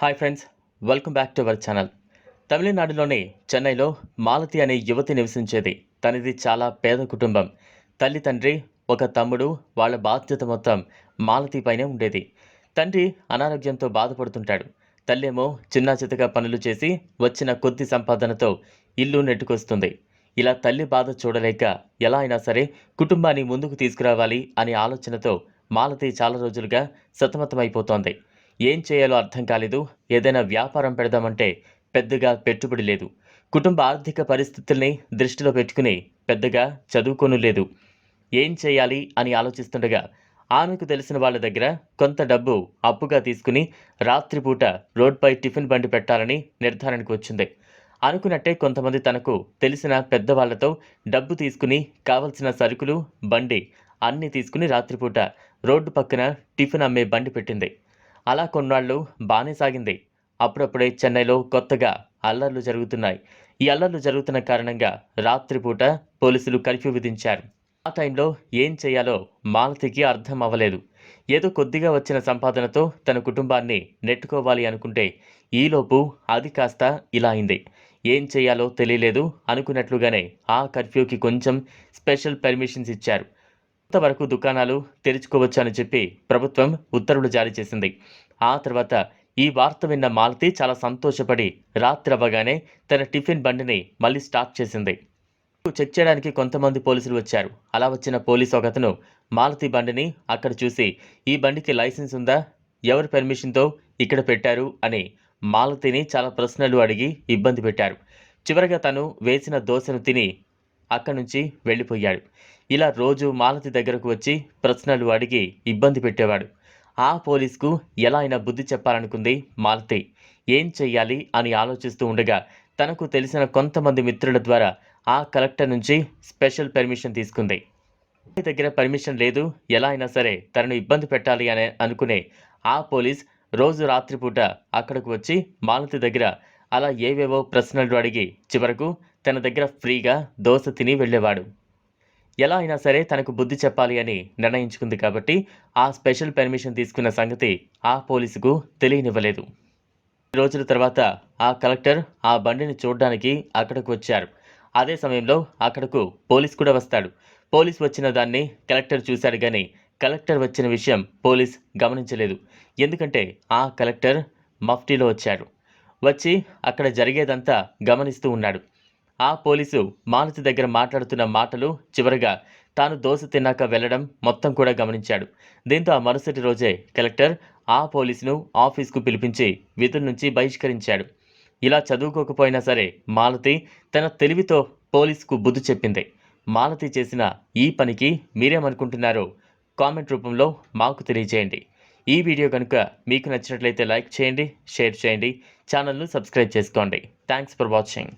Hi friends welcome back to our channel. తమిళనాడులోని చెన్నైలో మాలతి అనే యువతి నివసించేది. తనది చాలా పేద కుటుంబం. తల్లి తండ్రి ఒక తమ్ముడు వాళ్ళ బాధ్యత మొత్తం మాలతి పైనే ఉండేది. తండ్రి అనారోగ్యంతో బాధపడుతుంటాడు. తల్లేమో చిన్న చితక పనులు చేసి వచ్చిన కొద్ది సంపాదనతో ఇల్లు నెట్టుకొస్తుంది. ఇలా తల్లి బాధ చూడలేక ఎలా అయినా సరే కుటుంబాన్ని ముందుకు తీసుకురావాలి అనే ఆలోచనతో మాలతి చాలా రోజులుగా సతమతమైపోతోంది. ఏం చేయాలో అర్థం కాలేదు. ఏదైనా వ్యాపారం పెడదామంటే పెద్దగా పెట్టుబడి లేదు. కుటుంబ ఆర్థిక పరిస్థితుల్ని దృష్టిలో పెట్టుకుని పెద్దగా చదువుకోను లేదు. ఏం చేయాలి అని ఆలోచిస్తుండగా ఆమెకు తెలిసిన వాళ్ళ దగ్గర కొంత డబ్బు అప్పుగా తీసుకుని రాత్రిపూట రోడ్పై టిఫిన్ బండి పెట్టాలని నిర్ధారణకు వచ్చింది. అనుకున్నట్టే కొంతమంది తనకు తెలిసిన పెద్దవాళ్ళతో డబ్బు తీసుకుని కావలసిన సరుకులు బండి అన్నీ తీసుకుని రాత్రిపూట రోడ్డు పక్కన టిఫిన్ అమ్మే బండి పెట్టింది. అలా కొన్నాళ్ళు బాగానే సాగింది. అప్పుడప్పుడే చెన్నైలో కొత్తగా అల్లర్లు జరుగుతున్నాయి. ఈ అల్లర్లు జరుగుతున్న కారణంగా రాత్రిపూట పోలీసులు కర్ఫ్యూ విధించారు. ఆ టైంలో ఏం చేయాలో మాలతికి అర్థం అవ్వలేదు ఏదో కొద్దిగా వచ్చిన సంపాదనతో తన కుటుంబాన్ని నెట్టుకోవాలి అనుకుంటే ఈలోపు అది కాస్త ఇలా అయింది. ఏం చేయాలో తెలియలేదు అనుకున్నట్లుగానే ఆ కర్ఫ్యూకి కొంచెం స్పెషల్ పర్మిషన్స్ ఇచ్చారు. కొంతవరకు దుకాణాలు తెరుచుకోవచ్చు అని చెప్పి ప్రభుత్వం ఉత్తర్వులు జారీ చేసింది. ఆ తర్వాత ఈ వార్త విన్న మాలతి చాలా సంతోషపడి రాత్రి అవ్వగానే తన టిఫిన్ బండిని మళ్ళీ స్టార్ట్ చేసింది. చెక్ చేయడానికి కొంతమంది పోలీసులు వచ్చారు. అలా వచ్చిన పోలీసు ఒకతను మాలతి బండిని అక్కడ చూసి ఈ బండికి లైసెన్స్ ఉందా? ఎవరి పర్మిషన్తో ఇక్కడ పెట్టారు? అని మాలతిని చాలా ప్రశ్నలు అడిగి ఇబ్బంది పెట్టారు. చివరగా తను వేసిన దోశను తిని అక్కడి నుంచి వెళ్ళిపోయాడు. ఇలా రోజు మాలతి దగ్గరకు వచ్చి ప్రశ్నలు అడిగి ఇబ్బంది పెట్టేవాడు. ఆ పోలీస్కు ఎలా అయినా బుద్ధి చెప్పాలనుకుంది మాలతి. ఏం చెయ్యాలి అని ఆలోచిస్తూ ఉండగా తనకు తెలిసిన కొంతమంది మిత్రుల ద్వారా ఆ కలెక్టర్ నుంచి స్పెషల్ పర్మిషన్ తీసుకుంది. మాలతి దగ్గర పర్మిషన్ లేదు ఎలా అయినా సరే తనను ఇబ్బంది పెట్టాలి అని అనుకునే ఆ పోలీస్ రోజు రాత్రిపూట అక్కడికి వచ్చి మాలతి దగ్గర అలా ఏవేవో ప్రశ్నలు అడిగి చివరకు తన దగ్గర ఫ్రీగా దోశ తిని వెళ్ళేవాడు. ఎలా అయినా సరే తనకు బుద్ధి చెప్పాలి అని నిర్ణయించుకుంది కాబట్టి ఆ స్పెషల్ పర్మిషన్ తీసుకున్న సంగతి ఆ పోలీసుకు తెలియనివ్వలేదు. రోజుల తర్వాత ఆ కలెక్టర్ ఆ బండిని చూడడానికి అక్కడకు వచ్చారు. అదే సమయంలో అక్కడకు పోలీస్ కూడా వస్తాడు. పోలీస్ వచ్చిన దాన్ని కలెక్టర్ చూశాడు కానీ కలెక్టర్ వచ్చిన విషయం పోలీస్ గమనించలేదు. ఎందుకంటే ఆ కలెక్టర్ మఫ్టీలో వచ్చాడు. వచ్చి అక్కడ జరిగేదంతా గమనిస్తూ ఉన్నాడు. ఆ పోలీసు మాలతి దగ్గర మాట్లాడుతున్న మాటలు చివరగా తాను దోశ తిన్నాక వెళ్ళడం మొత్తం కూడా గమనించాడు. దీంతో ఆ మరుసటి రోజే కలెక్టర్ ఆ పోలీసును ఆఫీస్కు పిలిపించి విధుల నుంచి బహిష్కరించాడు. ఇలా చదువుకోకపోయినా సరే మాలతి తన తెలివితో పోలీసుకు బుద్ధి చెప్పింది. మాలతి చేసిన ఈ పనికి మీరేమనుకుంటున్నారో కామెంట్ రూపంలో మాకు తెలియజేయండి ఈ వీడియో కనుక మీకు నచ్చినట్లయితే లైక్ చేయండి షేర్ చేయండి ఛానల్ను సబ్స్క్రైబ్ చేసుకోండి. Thanks for watching